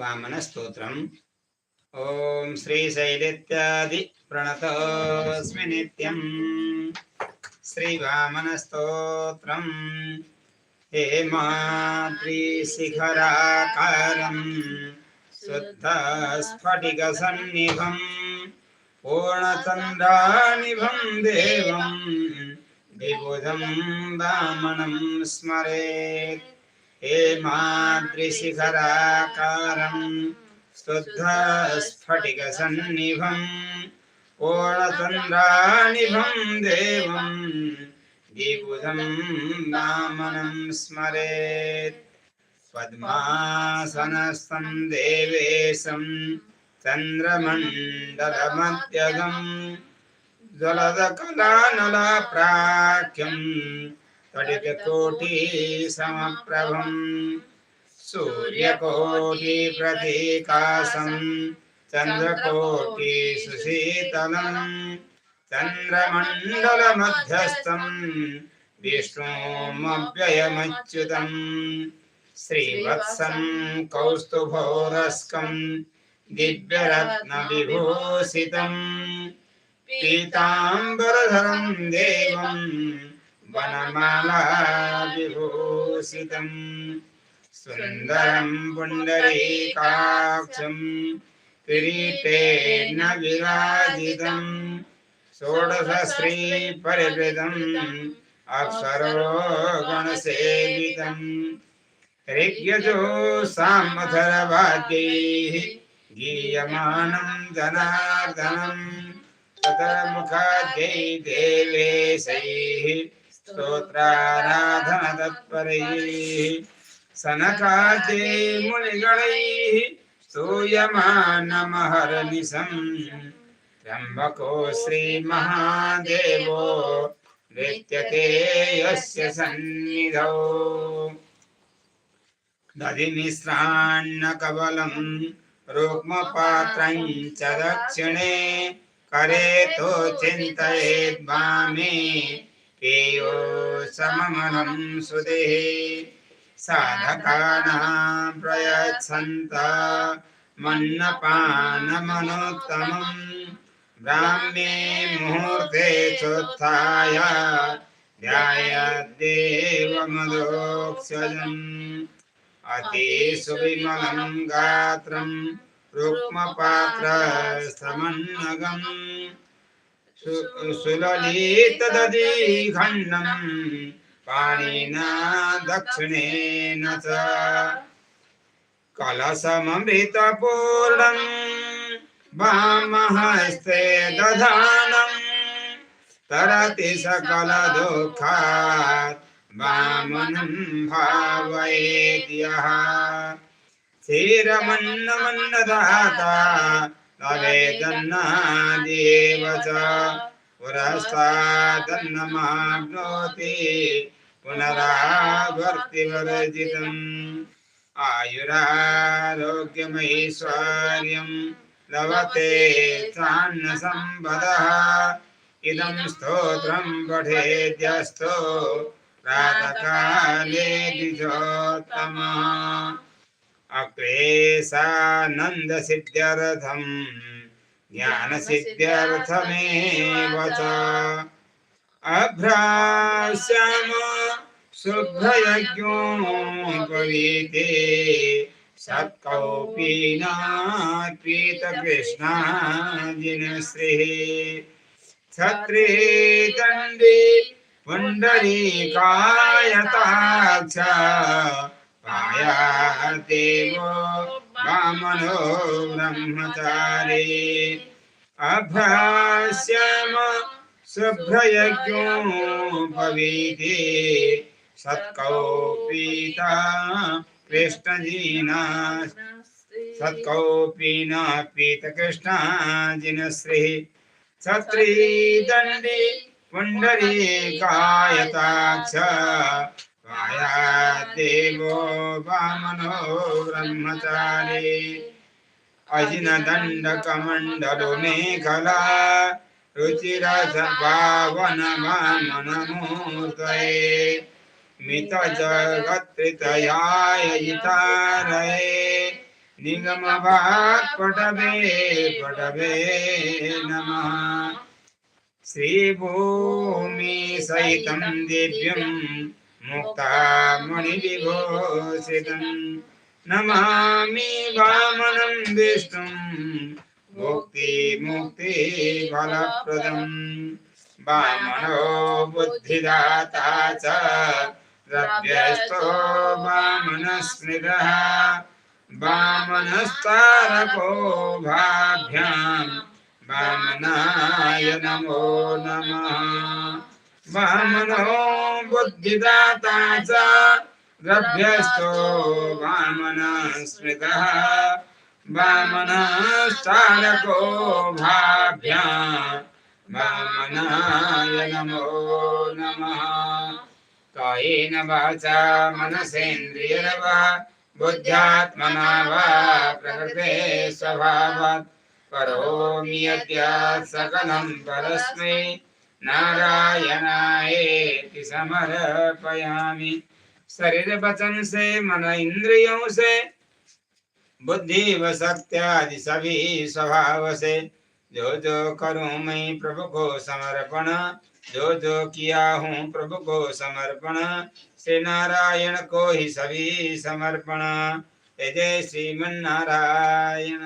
वामनस्तोत्रम् ॐ श्रीशैलित्यादि प्रणतोऽस्मि नित्यम् श्रीवामनस्तोत्रम् हेमाद्रिशिखराकारम् शुद्धस्फटिकसन्निभम् पूर्णचन्द्रानिभं देवम् विबुधं वामनं स्मरेत् हेमाद्रिशिखराकारं शुद्धस्फटिकसन्निभं पूर्णचन्द्रानिभं देवं विबुधं वामनं स्मरेत् पद्मासनस्थं देवेशं चन्द्रमण्डलमध्यगम् ज्वलदकलानलाप्राख्यं तडितकोटिसमप्रभम् सूर्यकोटिप्रतीकासं चन्द्रकोटिसुशीतलम्। चन्द्रमण्डलमध्यस्थं विष्णुमव्ययमच्युतम्। श्रीवत्सं कौस्तुभोरस्कं दिव्यरत्नविभूषितम्। पीताम्बरधरं देवं वनमाला विभूषितम् सुन्दरं पुण्डरीकाक्षं किरीटेन विराजितम्। षोडशश्रीपरिवृतम् अक्षरो गणसेवितम् ऋग्यजो सामथरवाद्यैः गीयमानं जनार्दनम् देवेशैः स्तोत्राराधनतत्परैः सनकाद्यै मुनिगणैः स्तूयमानमहर्निशम् त्र्यम्बको श्रीमहादेवो नृत्यते यस्य सन्निधौ दधिमिश्रान्नकबलं रुक्मपात्रं च दक्षिणे करे तो चिन्तयेद् वामे पेयो सममनं सुदेः साधकानां प्रयच्छन्त। मन्नपानमनोत्तमम्। ब्राह्मे मुहूर्ते चोत्थाय। ध्यायद्देवमदोक्षजम् अतिसुविमलं गात्रं रुक्मपात्रस्तमन्नगम्। सुललितदधिखण्डं पाणिना दक्षिणेन च। कलशममृतपूर्णम् वामहस्ते दधानं तरति सकलदुःखात् वामनं भावयेद्यः। क्षीरमन्नमन्नदाता तवेदन्नादेव च पुरस्तादन्नमाप्नोति पुनरावर्तिवर्जितम् आयुरारोग्यमैश्वर्यं लभते चान्नसम्पदः इदं स्तोत्रं पठेद्यस्तो प्रातःकाले द्विजोत्तमः अक्लेशानन्दसिद्ध्यर्थं ज्ञानसिद्ध्यर्थमेव च। अभ्रास्याम शुभ्रयज्ञोपवीते। सत्कौपीनात्पीतकृष्णाजिनश्रीः छत्रीदण्डी पुण्डरीकायताक्ष। पायादेवो वामनो ब्रह्मचारी। अभ्यास्यम शुभ्रयज्ञोपवीति सत्कौपीता कृष्णजीना सत्कौपीना पीतकृष्णाजिनश्रीः। छत्रीदण्डी पुण्डरीकायताक्ष देवो वामनो ब्रह्मचारी। अजिनदण्डकमण्डलो मेखला रुचिरस पावन वामनमूर्तये मितजगत्रितयाय इतारये। निगमभाक् पटवे नमः। श्रीभूमि सहितं दिव्यं मुक्तामणिविभूषितम् नमामि वामनं विष्णुं। मुक्तिमुक्तिफलप्रदम् वामनो बुद्धिदाता च। द्रव्यस्थो वामनस्मृतः। वामनस्तारको भाभ्याम्। वामनाय नमो नमः। वामनो बुद्धिदाता च द्रव्यस्थो वामनस्मृतः। वामनस्तारको भाभ्या। वामनाय नमो नमः। कायेन वाचा मनसेन्द्रियर्वा बुद्ध्यात्मना वा प्रकृते स्वभावात्। करोमि यद्य सकलं परस्मै। नारायणायेति समर्पयामि। शरीर वचन से मन इंद्रियों से बुद्धि व शक्त्यादि सभी स्वभाव से जो जो करूँ मैं प्रभु को समर्पण, जो जो किया हूँ प्रभु को समर्पण श्री नारायण को ही सभी समर्पण। जय श्रीमन नारायण